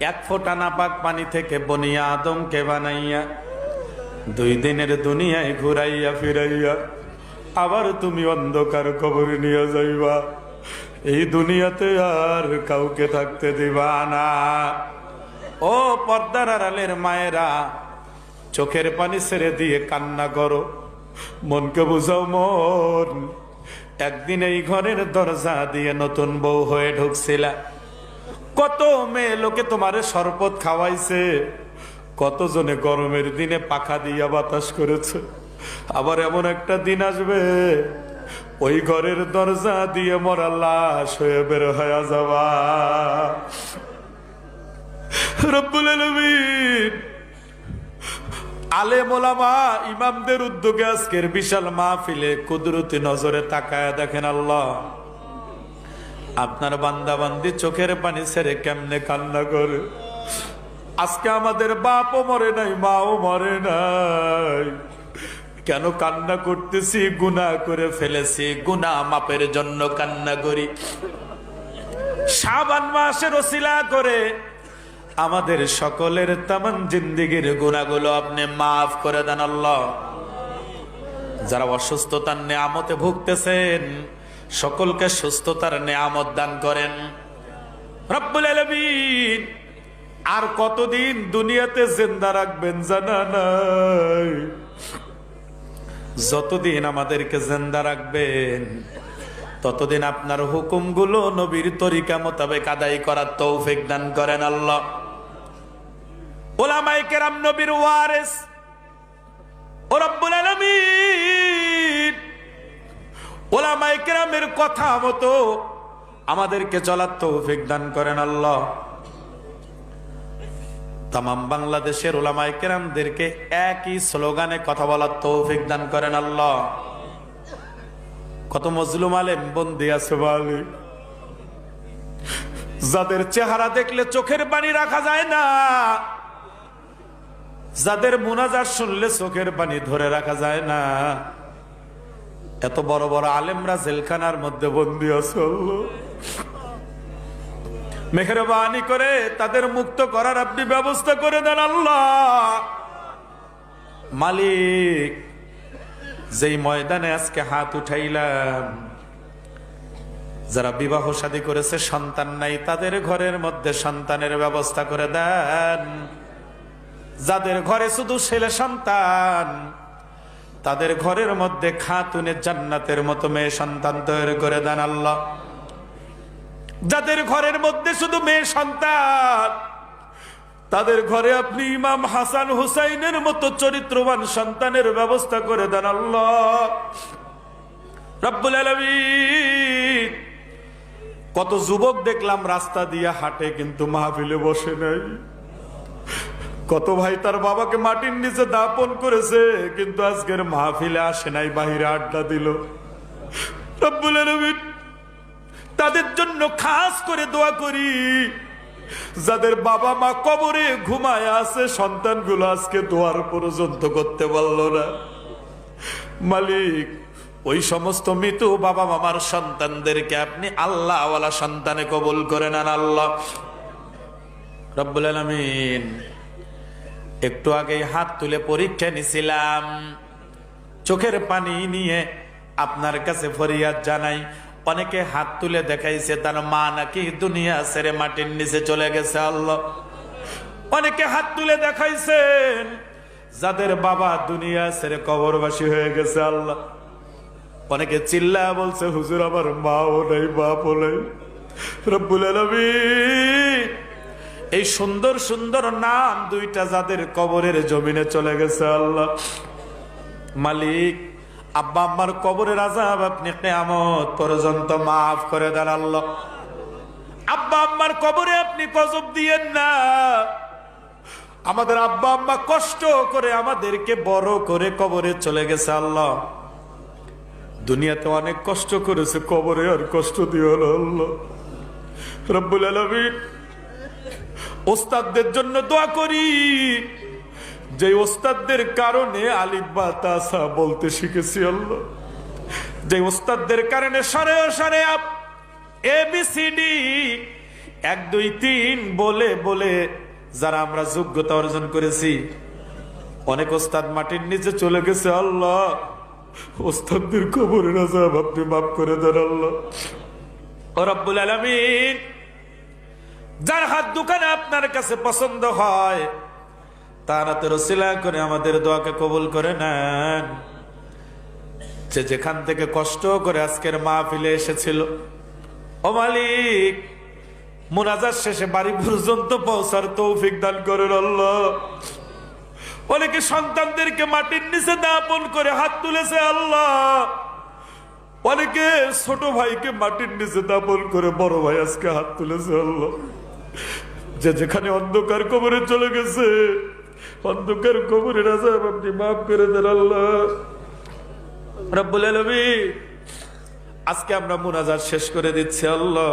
এক ফোঁটা নাপাক পানি থেকে বনিয়া আদমকে বানাইয়া, দুই দিনের দুনিয়ায় ঘুরাইয়া ফিরাইয়া, আবার তুমি অন্ধকার কবর নিয়ে যাইবা। এই দুনিয়াতে আর কাউকে থাকতে দিবা না। ও পর্দার আড়ালের মায়েরা, চোখের পানি ছেড়ে দিয়ে কান্না করো। মনকে বুঝাও মন, একদিন এই ঘরের দরজা দিয়ে নতুন বউ হয়ে ঢুকছিলা। কত মেয়ে লোকে তোমারে শরবত খাওয়াইছে। কতজনে গরমের দিনে পাখা দিয়া বাতাস করেছে। আবার এমন একটা দিন আসবে, ওই ঘরের দরজা দিয়ে মরা লাশ হয়ে বের হয়ে যাবা রব্বুল আলামিন আলে মোলামা ইমামদের উদ্যোগে আজকের বিশাল মাহফিলে কুদরতি নজরে তাকায় দেখেন আল্লাহ। আপনার বান্দা বান্দি চোখের পানি ছেড়ে কেমনে কান্না করে? আজকে আমাদের বাপও মরে নাই, মাও মরে নাই। কেন কান্না করতেছি গুনাহ করে ফেলেছি গুনাহ মাপের জন্য কান্না করি। শাবান মাসের ওসিলা করে আমাদের সকলের তামান জিন্দিগির গুণাগুলো আপনি মাফ করে দেন আল্লাহ। যারা অসুস্থতার নেয়ামতে ভুগতেছেন সকলকে সুস্থতার নেয়ামত দান করেন। আর কতদিন দুনিয়াতে জিন্দা রাখবেন জানা নাই। যতদিন আমাদেরকে জিন্দা রাখবেন, ততদিন আপনার হুকুমগুলো নবীর তরিকা মোতাবেক আদায় করার তৌফিক দান করেন আল্লাহ। ওলামাই কেরাম নবীর ওয়ারেস, ও রব্বুল আলামিন কথা মতো আমাদেরকে চলার তৌফিক দান করেন আল্লাহ। তাম বাংলাদেশের একই স্লোগানে কথা বলার তৌফিক দান করেন আল্লাহ। কত মজলুম আলেম, বন্দি আছে বালি। যাদের চেহারা দেখলে চোখের পানি রাখা যায় না, যাদের মুনাজার শুনলে চোখের পানি ধরে রাখা যায় না। এত বড় বড় আলেমরা জেলখানার মধ্যে বন্দি আল্লাহ। মেহরবানি করে তাদের মুক্ত করার আপনি ব্যবস্থা করে দেন আল্লাহ মালিক, যেই ময়দানে আজকে হাত উঠাইলাম, যারা বিবাহ শাদী করেছে, সন্তান নাই, তাদের ঘরের মধ্যে সন্তানের ব্যবস্থা করে দেন যাদের ঘরে শুধু ছেলে সন্তান তাদের ঘরের মধ্যে খাতুনের জান্নাতের মতো মেয়ে সন্তান তৈরি করে দেন আল্লাহ। যাদের ঘরের মধ্যে শুধু মেয়ে সন্তান, তাদের ঘরে আপনি ইমাম হাসান হুসাইনের মতো চরিত্রবান সন্তানের ব্যবস্থা করে দেন আল্লাহ। রব্বুল কত যুবক দেখলাম রাস্তা দিয়ে হাঁটে কিন্তু মাহফিলে বসে নাই। কত ভাই তার বাবাকে মাটির নিচে দাপন করেছে, কিন্তু আজকের মাহফিলে আসে নাই, বাহিরে আড্ডা দিল। তাদের জন্য খাস করে দোয়া করি। যাদের বাবা মা কবরে ঘুমায় আছে, সন্তানগুলো আজকে দোয়ার পর্যন্ত করতে পারল না। মালিক, ওই সমস্ত মৃত বাবা মামার সন্তানদেরকে আপনি আল্লাহওয়ালা সন্তানে কবুল করে নেন আল্লাহ। রব্বুল আলমিন একটু আগে হাত তুলে পরীক্ষা নিছিলাম। চোখের পানি নিয়ে আপনার কাছে ফরিয়াদ জানাই। অনেকে হাত তুলে দেখাইছে, তার মা নাকি দুনিয়া ছেড়ে মাটির নিচে চলে গেছে, আল্লাহ। অনেকে হাত তুলে দেখাইছেন, যাদের বাবা দুনিয়া সেরে কবরবাসী হয়ে গেছে, আল্লাহ। অনেকে চিল্লা বলছে, হুজুর, আমার মাও নেই, বাপও নেই। রব্বুল আলামিন এই সুন্দর সুন্দর নাম দুইটা যাদের কবরের জমিনে চলে গেছে আল্লাহ। মালিক, আব্বা আম্মার কবরের আজাব আপনি কেয়ামত পর্যন্ত মাফ করে দেন আল্লাহ। আব্বা আম্মার কবরে আপনি গজব দিয়েন না। আমাদের আব্বা আম্মা কষ্ট করে আমাদেরকে বড় করে কবরে চলে গেছে আল্লাহ। দুনিয়াতে অনেক কষ্ট করেছে, কবরে আর কষ্ট দিও না আল্লাহ। রব্বুল ওস্তাদদের জন্য দোয়া করি। যে ওস্তাদদের কারণে আলিব্বা তাসা বলতে শিখেছি আল্লাহ। যে ওস্তাদদের কারণে সরে সরে আপ, এ, বি, সি, ডি, এক, দুই, তিন বলে বলে যারা আমরা যোগ্যতা অর্জন করেছি, অনেক ওস্তাদ মাটির নিচে চলে গেছে আল্লাহ। ওস্তাদদের কবরের আজাব আপনি মাফ করে দেন আল্লাহ। রব্বুল আলামিন যার হাত দোকানে আপনার কাছে পছন্দ হয়, তার হাতে রসিলা করে আমাদের দোয়াকে কবুল করে নেন। যে যেখান থেকে কষ্ট করে আজকের মা ফিলে এসেছিল, ও মালিক, মোনাজার শেষে বাড়ি পর্যন্ত পৌঁছার তৌফিক দান করেন আল্লাহ। অনেকে সন্তানদেরকে মাটির নিচে দাপন করে হাত তুলেছে আল্লাহ। অনেকে ছোট ভাইকে মাটির নিচে দাপন করে বড় ভাই আজকে হাত তুলেছে আল্লাহ। যে যেখানে অন্ধকার কবরে চলে গেছে, অন্ধকার কবরের আজাব আপনি মাফ করে দেন আল্লাহ। রব্বুল আলমী আজকে আমরা মোনাজার শেষ করে দিচ্ছি আল্লাহ।